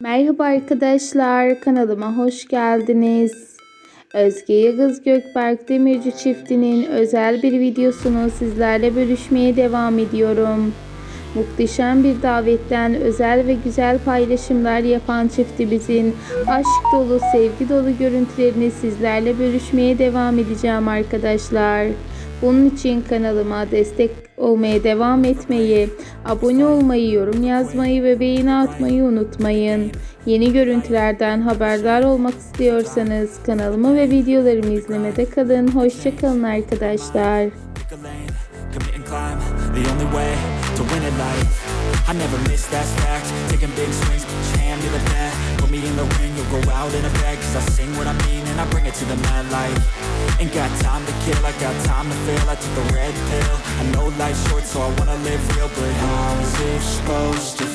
Merhaba arkadaşlar, kanalıma hoş geldiniz. Özge Yıldız Gökberk Demirci çiftinin özel bir videosunu sizlerle bölüşmeye devam ediyorum. Muhteşem bir davetten özel ve güzel paylaşımlar yapan çiftimizin aşk dolu, sevgi dolu görüntülerini sizlerle bölüşmeye devam edeceğim arkadaşlar. Bunun için kanalıma destek olmaya devam etmeyi, abone olmayı, yorum yazmayı ve beğeni atmayı unutmayın. Yeni görüntülerden haberdar olmak istiyorsanız kanalımı ve videolarımı izlemede kalın. Hoşçakalın arkadaşlar. I never miss, that's fact. Taking big swings, hand to the bat Put me in the ring, you'll go out in a bag. Cause I sing what I mean and I bring it to the mad light. Ain't got time to kill, I got time to feel I took the red pill life's short so I wanna live real But how is it supposed to?